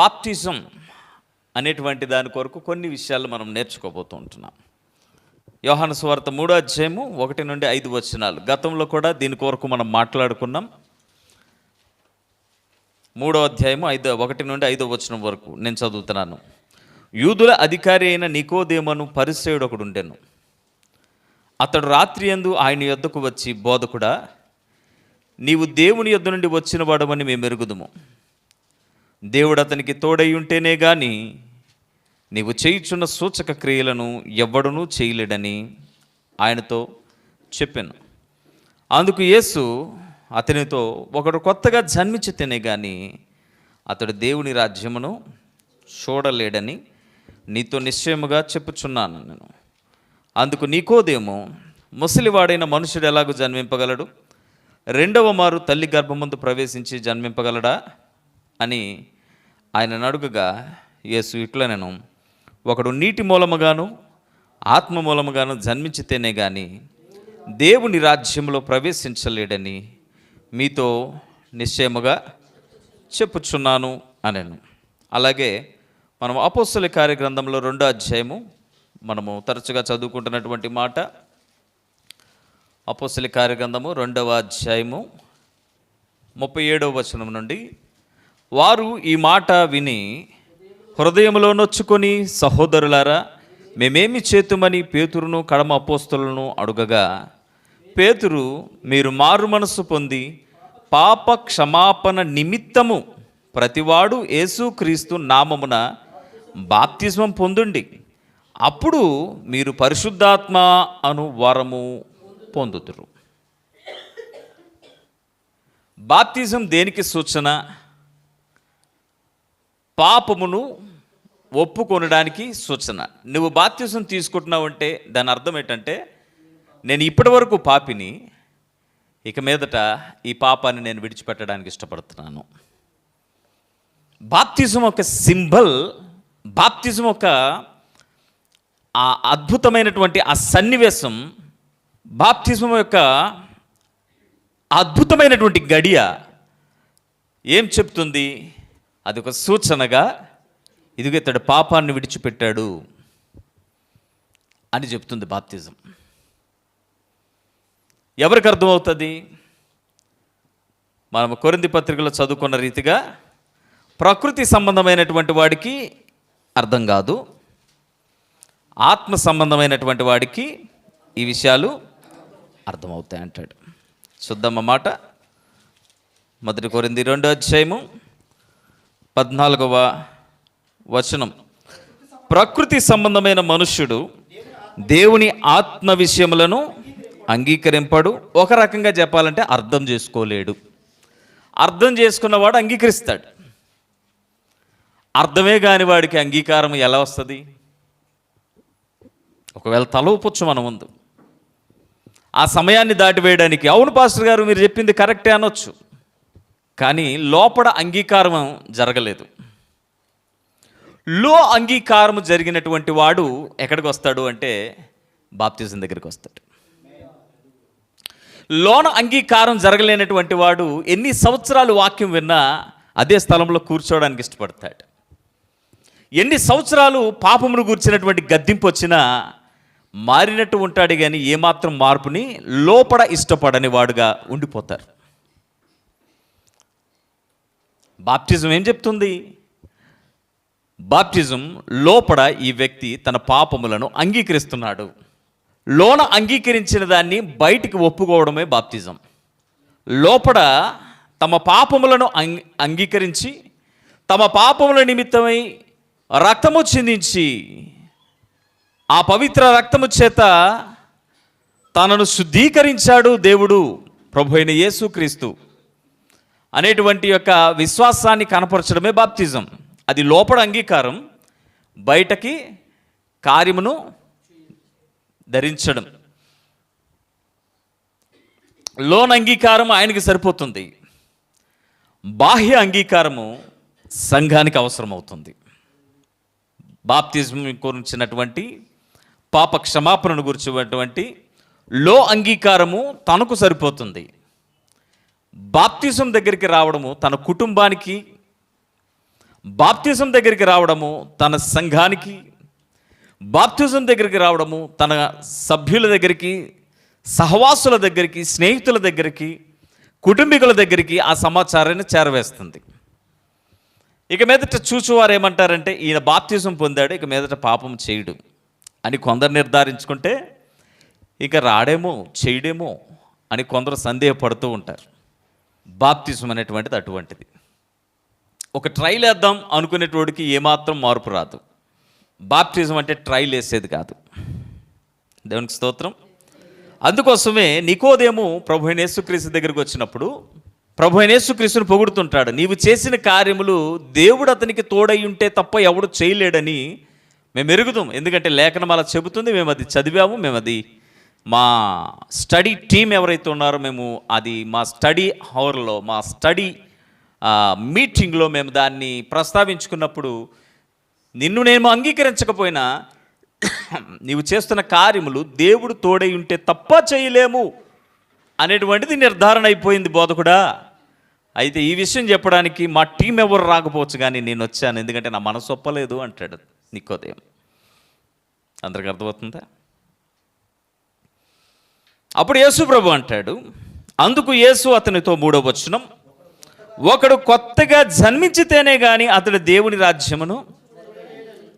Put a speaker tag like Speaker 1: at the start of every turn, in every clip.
Speaker 1: Baptism అనేటువంటి దాని కొరకు కొన్ని విషయాలు మనం నేర్చుకోబోతూ ఉంటున్నాం. యోహాను సువార్త మూడో అధ్యాయము ఒకటి నుండి ఐదు వచనాలు. గతంలో కూడా దీని కొరకు మనం మాట్లాడుకున్నాం. మూడో అధ్యాయము ఐదో ఒకటి నుండి ఐదో వచనం వరకు నేను చదువుతున్నాను. యూదుల అధికారి అయిన నికోదేమను పరిశ్రయుడు ఒకడు ఉండెను. అతడు రాత్రి ఎందు ఆయన యొద్దకు వచ్చి బోధకుడా నీవు దేవుని యొద్ద నుండి వచ్చిన వాడమని మేము ఎరుగుదుము దేవుడు అతనికి తోడై ఉంటేనే గాని నీవు చేయుచున్న సూచక క్రియలను ఎవ్వడునూ చేయలేడని ఆయనతో చెప్పాను. అందుకు యేసు అతనితో ఒకడు కొత్తగా జన్మించితేనే కానీ అతడు దేవుని రాజ్యమును చూడలేడని నీతో నిశ్చయముగా చెప్పుచున్నాను నేను. అందుకు నీకోదేమో ముసలివాడైన మనుషుడు ఎలాగో జన్మింపగలడు? రెండవ మారు తల్లి గర్భమందు ప్రవేశించి జన్మింపగలడా? అని ఆయన నడుగగా యేసు ఇట్లా నేను ఒకడు నీటి మూలముగాను ఆత్మ మూలముగాను జన్మించితేనే కానీ దేవుని రాజ్యంలో ప్రవేశించలేడని మీతో నిశ్చయముగా చెప్పుచున్నాను అనను. అలాగే మనం అపోసలి కార్యగ్రంథంలో రెండో అధ్యాయము మనము తరచుగా చదువుకుంటున్నటువంటి మాట అపోసలి కార్యగ్రంథము రెండవ అధ్యాయము ముప్పై ఏడవ వచనం నుండి వారు ఈ మాట విని హృదయంలో నొచ్చుకొని సహోదరులారా మేమేమి చేతుమని పేతురును కడమ అపోస్తులను అడుగగా పేతురు మీరు మారు మనసు పొంది పాప క్షమాపణ నిమిత్తము ప్రతివాడు యేసుక్రీస్తు నామమున బాప్తిస్మం పొందుండి. అప్పుడు మీరు పరిశుద్ధాత్మ అను వరము పొందుతురు బాప్తిజం దేనికి సూచన? పాపమును ఒప్పుకొనడానికి సూచన. నువ్వు బాప్తిజం తీసుకుంటున్నావు అంటే దాని అర్థం ఏంటంటే నేను ఇప్పటివరకు పాపిని ఇక మీదట ఈ పాపాన్ని నేను విడిచిపెట్టడానికి ఇష్టపడుతున్నాను. బాప్తిజం ఒక సింబల్ బాప్తిజం ఒక ఆ అద్భుతమైనటువంటి ఆ సన్నివేశం బాప్తిజం యొక్క అద్భుతమైనటువంటి గడియ ఏం చెప్తుంది? అది ఒక సూచనగా ఇదిగో ఇతడు పాపాన్ని విడిచిపెట్టాడు అని చెప్తుంది బాప్తిజం. ఎవరికి అర్థమవుతుంది? మనం కొరింది పత్రికలో చదువుకున్న రీతిగా ప్రకృతి సంబంధమైనటువంటి వాడికి అర్థం కాదు. ఆత్మ సంబంధమైనటువంటి వాడికి ఈ విషయాలు అర్థమవుతాయి అంటాడు చూద్దాం మాట మొదటి కొరింది రెండో అధ్యాయము పద్నాలుగవ వచనం. ప్రకృతి సంబంధమైన మనుష్యుడు దేవుని ఆత్మ విషయములను అంగీకరింపడు. ఒక రకంగా చెప్పాలంటే అర్థం చేసుకోలేడు. అర్థం చేసుకున్నవాడు అంగీకరిస్తాడు. అర్థమే కాని వాడికి అంగీకారం ఎలా వస్తుంది? ఒకవేళ తల ఊపొచ్చు మన ముందు. ఆ సమయాన్ని దాటివేయడానికి అవును పాస్టర్ గారు మీరు చెప్పింది కరెక్టే అనొచ్చు. కానీ లోపల అంగీకారం జరగలేదు. లో అంగీకారం జరిగినటువంటి వాడు ఎక్కడికి వస్తాడు అంటే బాప్తిజం దగ్గరికి వస్తాడు. లోన అంగీకారం జరగలేనటువంటి వాడు ఎన్ని సంవత్సరాలు వాక్యం విన్నా అదే స్థలంలో కూర్చోవడానికి ఇష్టపడతాడు. ఎన్ని సంవత్సరాలు పాపమును కూర్చినటువంటి గద్దింపు వచ్చినా మారినట్టు ఉంటాడు కానీ ఏమాత్రం మార్పుని లోపల ఇష్టపడని వాడుగా ఉండిపోతారు. బాప్టిజం ఏం చెప్తుంది? బాప్టిజం లోపల ఈ వ్యక్తి తన పాపములను అంగీకరిస్తున్నాడు. లోన అంగీకరించిన దాన్ని బయటికి ఒప్పుకోవడమే బాప్తిజం. లోపల తమ పాపములను అంగీ అంగీకరించి తమ పాపముల నిమిత్తమై రక్తము చిందించి ఆ పవిత్ర రక్తము చేత తనను శుద్ధీకరించాడు దేవుడు ప్రభు అయిన యేసుక్రీస్తు. అనేటువంటి యొక్క విశ్వాసాన్ని కనపరచడమే బాప్తిజం. అది లోపల అంగీకారం బయటకి కార్యమును ధరించడం. లోన్ అంగీకారం ఆయనకి సరిపోతుంది. బాహ్య అంగీకారము సంఘానికి అవసరమవుతుంది. బాప్తిజం గురించినటువంటి పాప క్షమాపణను గురించినటువంటి లో అంగీకారము తనకు సరిపోతుంది. బాప్తిజం దగ్గరికి రావడము తన కుటుంబానికి బాప్తిజం దగ్గరికి రావడము తన సంఘానికి బాప్తిజం దగ్గరికి రావడము తన సభ్యుల దగ్గరికి సహవాసుల దగ్గరికి స్నేహితుల దగ్గరికి కుటుంబీకుల దగ్గరికి ఆ సమాచారాన్ని చేరవేస్తుంది. ఇక మీదట చూచువారు ఏమంటారంటే ఈయన బాప్తిజం పొందాడు ఇక మీదట పాపం చేయడు అని కొందరు నిర్ధారించుకుంటే ఇక రాడేమో చేయడేమో అని కొందరు సందేహపడుతూ ఉంటారు. బాప్తిజం అనేటువంటిది అటువంటిది. ఒక ట్రైల్ వేద్దాం అనుకునేటోడికి ఏమాత్రం మార్పు రాదు. బాప్టిజం అంటే ట్రైల్ వేసేది కాదు. దేవునికి స్తోత్రం. అందుకోసమే నికోదేము ప్రభు అయిన యేసుక్రీస్తు దగ్గరికి వచ్చినప్పుడు ప్రభు అయిన యేసుక్రీస్తుని పొగుడుతుంటాడు నీవు చేసిన కార్యములు దేవుడు అతనికి తోడై ఉంటే తప్ప ఎవడు చేయలేడని మేము ఎరుగుదాం ఎందుకంటే లేఖనం అలా చెబుతుంది మేము అది చదివాము మేము అది మా స్టడీ టీం ఎవరైతే ఉన్నారో మేము అది మా స్టడీ హవర్లో మా స్టడీ మీటింగ్లో మేము దాన్ని ప్రస్తావించుకున్నప్పుడు నిన్ను నేను అంగీకరించకపోయినా నీవు చేస్తున్న కార్యములు దేవుడు తోడై ఉంటే తప్ప చేయలేము అనేటువంటిది నిర్ధారణ అయిపోయింది బోధకుడా. అయితే ఈ విషయం చెప్పడానికి మా టీం ఎవరు రాకపోవచ్చు కానీ నేను వచ్చాను. ఎందుకంటే నా మనసు ఒప్పలేదు అంటాడు నికోదేం అందరికి అర్థమవుతుందా? అప్పుడు యేసు ప్రభు అంటాడు అందుకు యేసు అతనితో మూడో వచనం ఒకడు కొత్తగా జన్మించితేనే కానీ అతడు దేవుని రాజ్యమును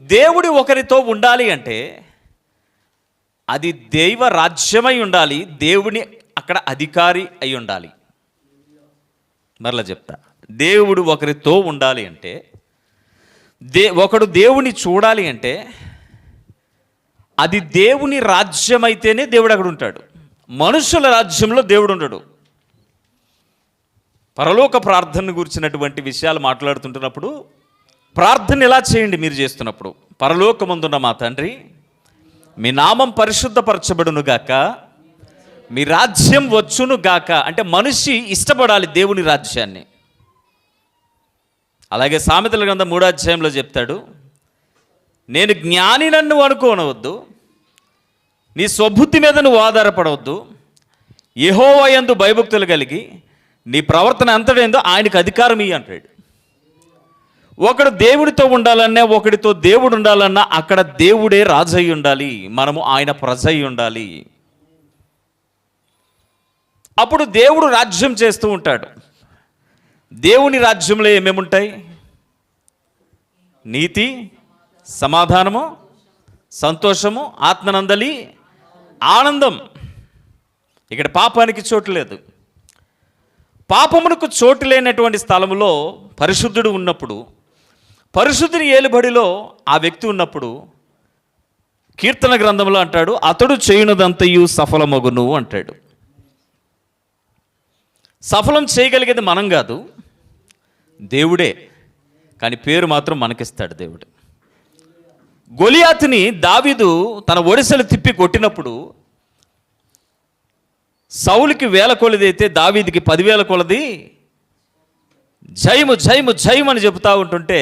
Speaker 1: దేవుడి ఒకరితో ఉండాలి అంటే అది దైవ రాజ్యమై ఉండాలి దేవుని అక్కడ అధికారి అయి ఉండాలి. మరలా చెప్తా దేవుడు ఒకరితో ఉండాలి అంటే దే ఒకడు దేవుని చూడాలి అంటే అది దేవుని రాజ్యమైతేనే దేవుడు అక్కడ ఉంటాడు. మనుషుల రాజ్యంలో దేవుడు ఉండడు. పరలోక ప్రార్థన గురించినటువంటి విషయాలు మాట్లాడుతుంటున్నప్పుడు ప్రార్థన ఎలా చేయండి మీరు చేస్తున్నప్పుడు? పరలోకమందున్న మా తండ్రి మీ నామం పరిశుద్ధపరచబడును గాక మీ రాజ్యం వచ్చును గాక. అంటే మనిషి ఇష్టపడాలి దేవుని రాజ్యాన్ని. అలాగే సామెతల గ్రంథం మూడో అధ్యాయంలో చెప్తాడు నేను జ్ఞాని నన్ను అనుకోనవద్దు నీ స్వబుద్ధి మీద నువ్వు ఆధారపడవద్దు. యహోవయందు భయభక్తులు కలిగి నీ ప్రవర్తన ఎంతటేందో ఆయనకు అధికారం ఇయ్యి అంటాడు. ఒకడు దేవుడితో ఉండాలన్నా ఒకడితో దేవుడు ఉండాలన్నా అక్కడ దేవుడే రాజయ్యి ఉండాలి. మనము ఆయన ప్రజ ఉండాలి. అప్పుడు దేవుడు రాజ్యం చేస్తూ ఉంటాడు. దేవుని రాజ్యంలో ఏమేమి ఉంటాయి? నీతి సమాధానము సంతోషము ఆత్మనందలి ఆనందం. ఇక్కడ పాపానికి చోటు లేదు. పాపమునకు చోటు లేనటువంటి స్థలంలో పరిశుద్ధుడు ఉన్నప్పుడు పరిశుద్ధుని ఏలుబడిలో ఆ వ్యక్తి ఉన్నప్పుడు కీర్తన గ్రంథంలో అంటాడు అతడు చేయునదంతయు సఫలమగును అంటాడు. సఫలం చేయగలిగేది మనం కాదు దేవుడే. కానీ పేరు మాత్రం మనకిస్తాడు దేవుడు. గొలియాతుని దావీదు తన ఒడిసెలు తిప్పి కొట్టినప్పుడు సౌలుకి వేల కొలదైతే దావీదికి పదివేల కొలది జయము జయము జయము అని చెబుతా ఉంటుంటే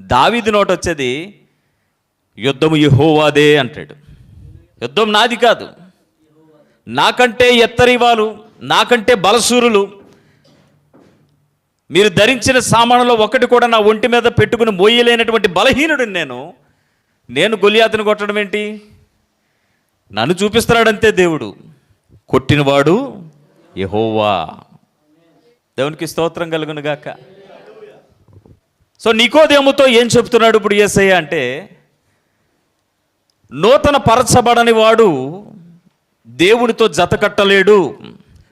Speaker 1: దావీదు నోట వచ్చేది యుద్ధము యహోవాదే అంటాడు. యుద్ధం నాది కాదు. నాకంటే ఎత్తరివాలు నాకంటే బలసూరులు మీరు ధరించిన సామానులో ఒకటి కూడా నా ఒంటి మీద పెట్టుకుని మోయలేనటువంటి బలహీనుడు నేను నేను గొలియాతను కొట్టడం ఏంటి? నన్ను చూపిస్తున్నాడంతే దేవుడు. కొట్టినవాడు యహోవా. దేవునికి స్తోత్రం కలుగును గాక. సో నికోదేముతో ఏం చెప్తున్నాడు ఇప్పుడు ఏసయ్య అంటే నూతన పరచబడని వాడు దేవుడితో జత కట్టలేడు.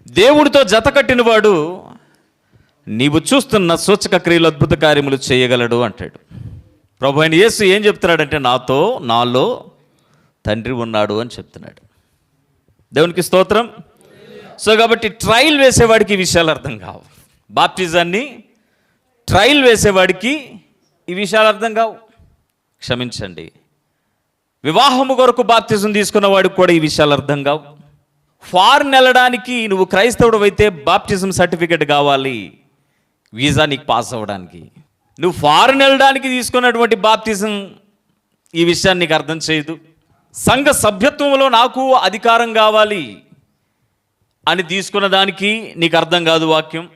Speaker 1: దేవుడితో జత కట్టినవాడు నీవు చూస్తున్న సూచక క్రియలు అద్భుత కార్యములు చేయగలడు అంటాడు. ప్రభు ఆయన యేసు ఏం చెప్తున్నాడంటే నాతో నాలో తండ్రి ఉన్నాడు అని చెప్తున్నాడు. దేవునికి స్తోత్రం. సో కాబట్టి ట్రయల్ వేసేవాడికి ఈ విషయాలు అర్థం కావు. బాప్టిజాన్ని ట్రయల్ వేసేవాడికి ఈ విషయాలు అర్థం కావు. క్షమించండి. వివాహము కొరకు బాప్తిజం తీసుకున్న వాడికి కూడా ఈ విషయాలు అర్థం కావు. ఫారెన్ వెళ్ళడానికి నువ్వు క్రైస్తవుడు అయితే బాప్టిజం సర్టిఫికేట్ కావాలి. వీసా నీకు పాస్ అవ్వడానికి. నువ్వు ఫారెన్ వెళ్ళడానికి తీసుకున్నటువంటి బాప్తిజం ఈ విషయాన్ని నీకు అర్థం చేయదు. సంఘ సభ్యత్వంలో నాకు అధికారం కావాలి అని తీసుకున్న దానికి నీకు అర్థం కాదు వాక్యం.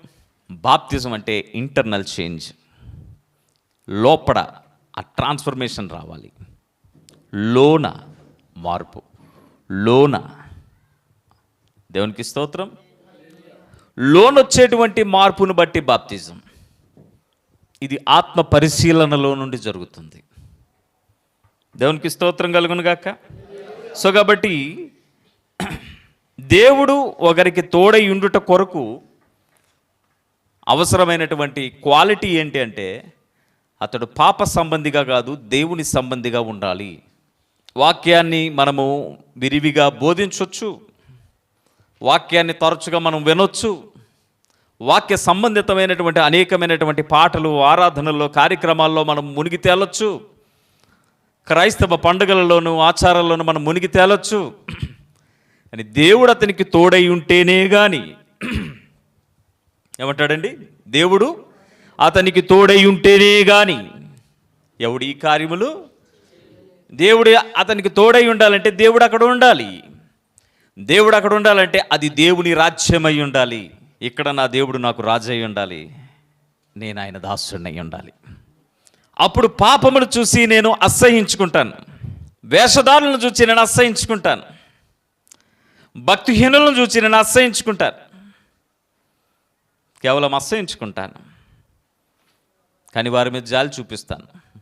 Speaker 1: బాప్తిజం అంటే ఇంటర్నల్ చేంజ్. లోపడ ఆ ట్రాన్స్ఫర్మేషన్ రావాలి. లోన మార్పు. లోన. దేవునికి స్తోత్రం. లోనొచ్చేటువంటి మార్పును బట్టి బాప్తిజం. ఇది ఆత్మ పరిశీలనలో నుండి జరుగుతుంది. దేవునికి స్తోత్రం కలుగును గాక. సో కాబట్టి దేవుడు ఒకరికి తోడై ఉండుట కొరకు అవసరమైనటువంటి క్వాలిటీ ఏంటి అంటే అతడు పాప సంబంధిగా కాదు దేవుని సంబంధిగా ఉండాలి. వాక్యాన్ని మనము విరివిగా బోధించవచ్చు వాక్యాన్ని తరచుగా మనం వినొచ్చు. వాక్య సంబంధితమైనటువంటి అనేకమైనటువంటి పాటలు ఆరాధనల్లో కార్యక్రమాల్లో మనం మునిగి తేలొచ్చు. క్రైస్తవ పండుగలలోనూ ఆచారాల్లోనూ మనం మునిగి తేలొచ్చు. అని దేవుడు అతనికి తోడై ఉంటేనే కానీ ఏమంటాడండి? దేవుడు అతనికి తోడై ఉంటేనే కానీ ఎవడు ఈ కార్యములు? దేవుడు అతనికి తోడై ఉండాలంటే దేవుడు అక్కడ ఉండాలి. దేవుడు అక్కడ ఉండాలంటే అది దేవుని రాజ్యమై ఉండాలి. ఇక్కడ నా దేవుడు నాకు రాజై ఉండాలి నేను ఆయన దాసుడినై ఉండాలి. అప్పుడు పాపమును చూసి నేను అసహించుకుంటాను. వేషధారులను చూసి నేను అసహించుకుంటాను. భక్తిహీనులను చూసి నేను అసహించుకుంటాను. కేవలం అసహించుకుంటాను. కానీ వారి మీద జాలి చూపిస్తాను.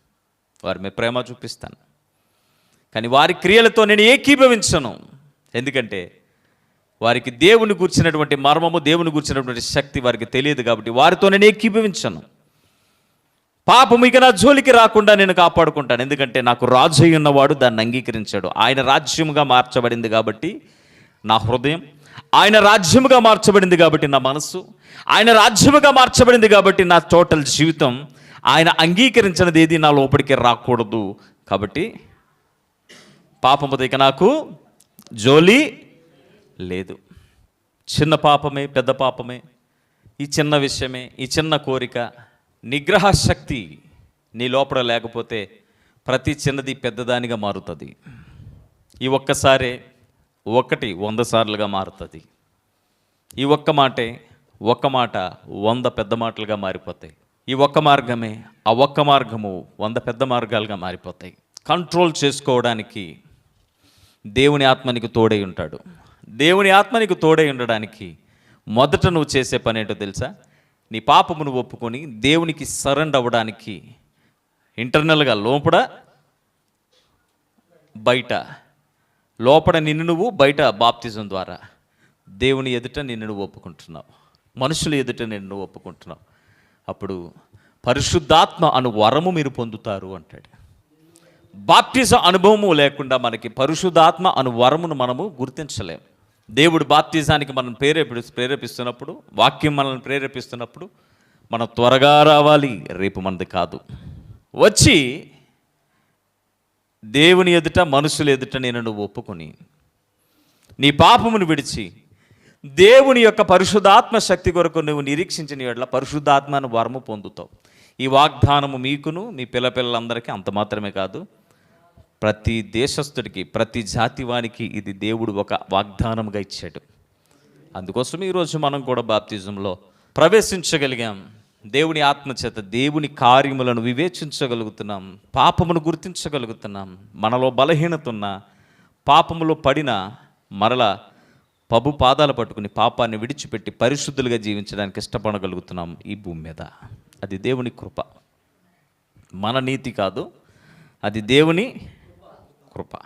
Speaker 1: వారి మీద ప్రేమ చూపిస్తాను. కానీ వారి క్రియలతో నేను ఏకీభవించను. ఎందుకంటే వారికి దేవుని కూర్చున్నటువంటి మర్మము దేవుని కూర్చున్నటువంటి శక్తి వారికి తెలియదు కాబట్టి వారితో నేను ఏకీభవించను పాపం ఇక నా జోలికి రాకుండా నేను కాపాడుకుంటాను. ఎందుకంటే నాకు రాజు అయి ఉన్నవాడు దాన్ని అంగీకరించాడు. ఆయన రాజ్యముగా మార్చబడింది కాబట్టి నా హృదయం ఆయన రాజ్యముగా మార్చబడింది కాబట్టి నా మనస్సు ఆయన రాజ్యముగా మార్చబడింది కాబట్టి నా టోటల్ జీవితం ఆయన అంగీకరించినది ఏది నా లోపలికి రాకూడదు. కాబట్టి పాపముతో ఇక నాకు జోలి లేదు. చిన్న పాపమే పెద్ద పాపమే ఈ చిన్న విషయమే ఈ చిన్న కోరిక నిగ్రహ శక్తి నీ లోపల లేకపోతే ప్రతి చిన్నది పెద్దదానిగా మారుతుంది. ఈ ఒక్కసారే ఒకటి వంద సార్లుగా మారుతుంది. ఈ ఒక్క మాటే ఒక్క మాట వంద పెద్ద మాటలుగా మారిపోతాయి. ఈ ఒక్క మార్గమే ఆ ఒక్క మార్గము వంద పెద్ద మార్గాలుగా మారిపోతాయి. కంట్రోల్ చేసుకోవడానికి దేవుని ఆత్మనికి తోడై ఉంటాడు. దేవుని ఆత్మనికి తోడై ఉండడానికి మొదట నువ్వు చేసే పని ఏంటో తెలుసా? నీ పాపమును ఒప్పుకొని దేవునికి సరెండ్ అవ్వడానికి ఇంటర్నల్గా లోపల బయట. లోపల నిన్ను నువ్వు బయట బాప్తిజం ద్వారా. దేవుని ఎదుట నిన్ను నువ్వు ఒప్పుకుంటున్నావు. మనుషుల ఎదుట నిన్ను నువ్వు ఒప్పుకుంటున్నావు. అప్పుడు పరిశుద్ధాత్మ అను వరము మీరు పొందుతారు అంటాడు. బాప్టిజ అనుభవము లేకుండా మనకి పరిశుద్ధాత్మ అను వరమును మనము గుర్తించలేం. దేవుడు బాప్తిజానికి మనం ప్రేరేపి ప్రేరేపిస్తున్నప్పుడు వాక్యం మనల్ని ప్రేరేపిస్తున్నప్పుడు మనం త్వరగా రావాలి. రేపు మనది కాదు. వచ్చి దేవుని ఎదుట మనుషుల ఎదుట నేను నువ్వు ఒప్పుకొని నీ పాపమును విడిచి దేవుని యొక్క పరిశుద్ధాత్మ శక్తి కొరకు నువ్వు నిరీక్షించిన ఎడల పరిశుద్ధాత్మను వరము పొందుతావు. ఈ వాగ్దానము మీకును మీ పిల్లపిల్లలందరికీ అంత మాత్రమే కాదు. ప్రతి దేశస్థుడికి ప్రతి జాతి వానికి ఇది దేవుడు ఒక వాగ్దానముగా ఇచ్చాడు. అందుకోసం ఈరోజు మనం కూడా బాప్తిజంలో ప్రవేశించగలిగాం. దేవుని ఆత్మచేత దేవుని కార్యములను వివేచించగలుగుతున్నాం. పాపమును గుర్తించగలుగుతున్నాం. మనలో బలహీనత ఉన్న పాపములో పడిన మరల పబు పాదాలు పట్టుకుని పాపాన్ని విడిచిపెట్టి పరిశుద్ధులుగా జీవించడానికి ఇష్టపడగలుగుతున్నాం ఈ భూమి మీద. అది దేవుని కృప. మన నీతి కాదు అది దేవుని Krupa.